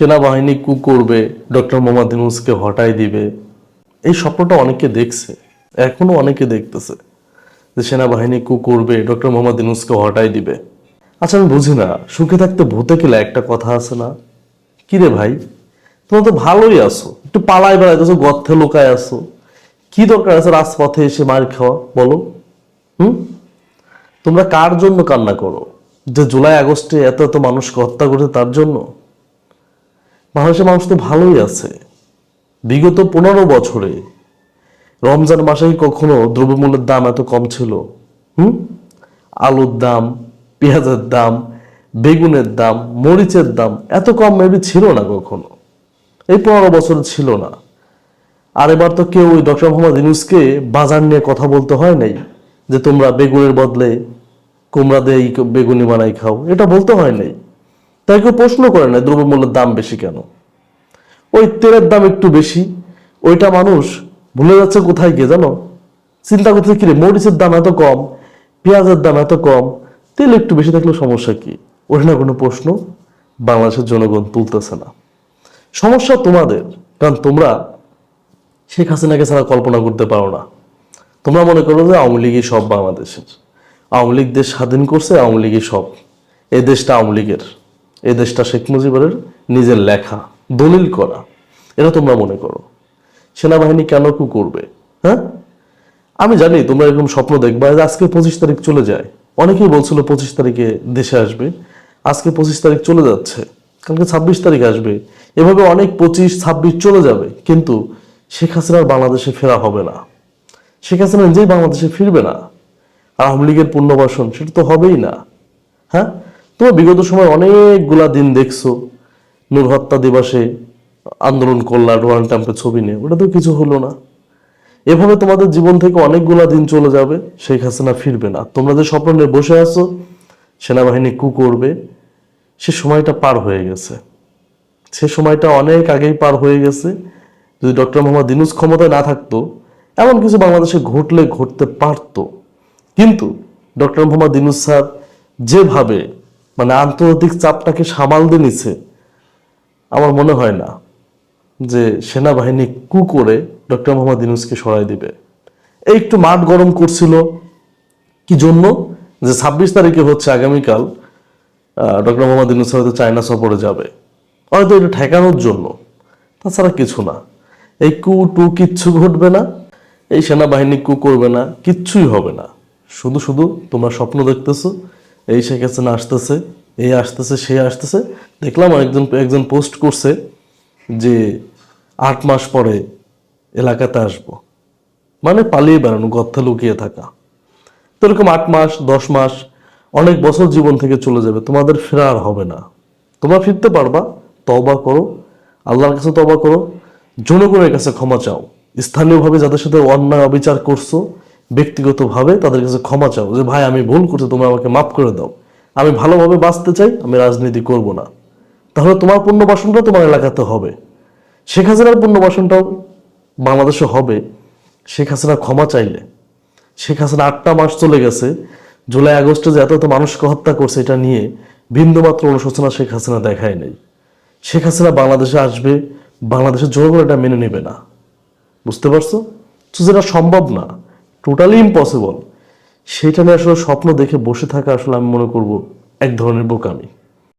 সেনাবাহিনী কু করবে, ডক্টর মোহাম্মদ ইউনুসকে হটাই দিবে। এই স্বপ্নটা অনেকে দেখছে, এখনও অনেকে দেখতেছে যে সেনাবাহিনী কু করবে, ডক্টর মোহাম্মদ ইউনুসকে হটাই দিবে। আচ্ছা আমি বুঝি না, সুখে থাকতে ভূতে গেলে একটা কথা আছে না? কি রে ভাই? তোমরা তো ভালোই আছো, একটু পালাই বেড়াইতেছো গর্থে লোকায় আছো। কি দরকার আছে রাজপথে এসে মার খাওয়া, বলো? হুম? তোমরা কার জন্য কান্না করো? যে জুলাই আগস্টে এত এত মানুষকে হত্যা করেছে তার জন্য? বাংলাদেশের মানুষ তো ভালোই আছে। বিগত পনেরো বছরে রমজান মাসে কখনো দ্রব্যমূল্যের দাম এত কম ছিল? হুম? আলুর দাম, পেঁয়াজের দাম, বেগুনের দাম, মরিচের দাম এত কম মেবি ছিল না কখনো। এই পনেরো বছর ছিল না। আর এবার তো কেউ ওই ডক্টর মোহাম্মদ ইউনুসকে বাজার নিয়ে কথা বলতে হয় নাই যে তোমরা বেগুনের বদলে কুমড়া দিয়ে বেগুনি বানাই খাও। এটা বলতে হয় নাই। তাই কেউ প্রশ্ন করে না দ্রব্যমূল্যের দাম বেশি কেন? ওই তেলের দাম একটু বেশি, ওইটা মানুষ ভুলে যাচ্ছে কোথায় গিয়ে জানো? চিন্তা করতে কি রে মরিচের দাম এত কম, পেঁয়াজের দাম এত কম, তেল একটু বেশি থাকলে সমস্যা কি? ওটা না কোনো প্রশ্ন, বাংলাদেশের জনগণ তুলতেছে না। সমস্যা তোমাদের, কারণ তোমরা শেখ হাসিনাকে ছাড়া কল্পনা করতে পারো না। তোমরা মনে করো যে আওয়ামী লীগই সব বাংলাদেশের। আওয়ামী লীগ দেশ স্বাধীন করছে, আওয়ামী লীগই সব। এই দেশটা আওয়ামী লীগের। এই দেশটা শেখ মুজিবের নিজের লেখা, দলিল করা। এটা তোমরা মনে করো। সেনাবাহিনী কেন কু করবে? হ্যাঁ? আমি জানি তোমরা এরকম স্বপ্ন দেখবা আজকে পঁচিশ তারিখ চলে যায়। অনেকেই বলছিল পঁচিশ তারিখে দেশে আসবে। আজকে পঁচিশ তারিখ চলে যাচ্ছে। কালকে ছাব্বিশ তারিখ আসবে। এভাবে অনেক পঁচিশ, ছাব্বিশ চলে যাবে। কিন্তু শেখ হাসিনার বাংলাদেশে ফেরা হবে না। শেখ হাসিনা নিজেই বাংলাদেশে ফিরবে না। আওয়ামী লীগের পুনর্বাসন, সেটা তো হবেই না। হ্যাঁ? তোমরা বিগত সময় অনেকগুলা দিন দেখছ, নূর হত্যা দিবসে আন্দোলন করলা, ডোনাল্ড ট্রাম্পের ছবি নিয়ে। ওটা তো কিছু হলো না। এভাবে তোমাদের জীবন থেকে অনেকগুলা দিন চলে যাবে, শেখ হাসিনা ফিরবে না। তোমরা যে স্বপ্ন নিয়ে বসে আছো, সেনাবাহিনী কু করবে, সে সময়টা পার হয়ে গেছে। সে সময়টা অনেক আগেই পার হয়ে গেছে। যদি ডক্টর মোহাম্মদ ইনুস ক্ষমতায় না থাকতো, এমন কিছু বাংলাদেশে ঘটলে ঘটতে পারতো। কিন্তু ডক্টর মোহাম্মদ ইনুস স্যার যেভাবে মানে আন্তর্জাতিক চাপটাকে সামাল দিয়ে নিছে। আমার মনে হয় না যে সেনাবাহিনী কু করে ডক্টর মোহাম্মদ ইনুসকে সরাই দিবে। এই একটু মাঠ গরম করছিল। কি জন্য? যে ছাব্বিশ তারিখে হচ্ছে আগামীকাল ডক্টর মোহাম্মদ ইনুস হয়তো চায়না সফরে যাবে। হয়তো এটা ঠেকানোর জন্য। তাছাড়া কিছু না। এই কু টু কিচ্ছু ঘটবে না। এই সেনাবাহিনী কু করবে না। কিচ্ছুই হবে না। শুধু শুধু তোমরা স্বপ্ন দেখতেছো এই শেখ হাসিনা আসতেছে, এই আসতেছে সে আসতেছে। দেখলাম একজন একজন পোস্ট করছে যে আট মাস পরে এলাকাতে আসব। মানে পালিয়ে বেড়ানো গর্থে লুকিয়ে থাকা। তো এরকম আট মাস, দশ মাস, অনেক বছর জীবন থেকে চলে যাবে, তোমাদের ফেরা আর হবে না। তোমরা ফিরতে পারবা তবা করো, আল্লাহর কাছে তবা করো, জনগণের কাছে ক্ষমা চাও। স্থানীয়ভাবে যাদের সাথে অন্যায় অবিচার করছ ব্যক্তিগতভাবে তাদের কাছে ক্ষমা চাও যে, ভাই, আমি ভুল করছি, তোমরা আমাকে মাফ করে দাও। আমি ভালোভাবে বাঁচতে চাই, আমি রাজনীতি করব না। তাহলে তোমার পুণ্যবাসনটা তোমার এলাকাতে হবে। শেখ হাসিনার পুণ্যবাসনটাও বাংলাদেশে হবে। শেখ হাসিনা ক্ষমা চাইলে। শেখ হাসিনা আটটা মাস চলে গেছে। জুলাই, আগস্টে যে এত এত মানুষকে হত্যা করছে, এটা নিয়ে বিন্দুমাত্র অনুশোচনা শেখ হাসিনা দেখায় নেই। শেখ হাসিনা বাংলাদেশে আসবে বাংলাদেশের জনগণ এটা মেনে নেবে না। বুঝতে পারছ? তো যেটা সম্ভব না। টোটালি ইম্পসিবল সেটা নিয়ে আসলে স্বপ্ন দেখে বসে থাকা আসলে আমি মনে করব এক ধরনের বোকামি।